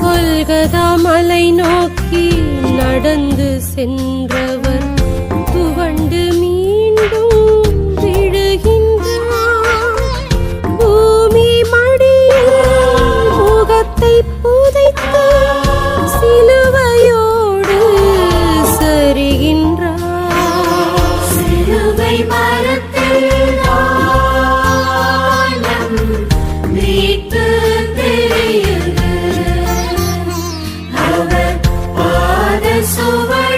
கொல்கதா மலை நோக்கி நடந்து சென்றவர் துவண்டு மீண்டும் விழுகின்றார். பூமி மடியில் முகத்தை புதைத்து சிலுவையோடு சரிகின்றார். over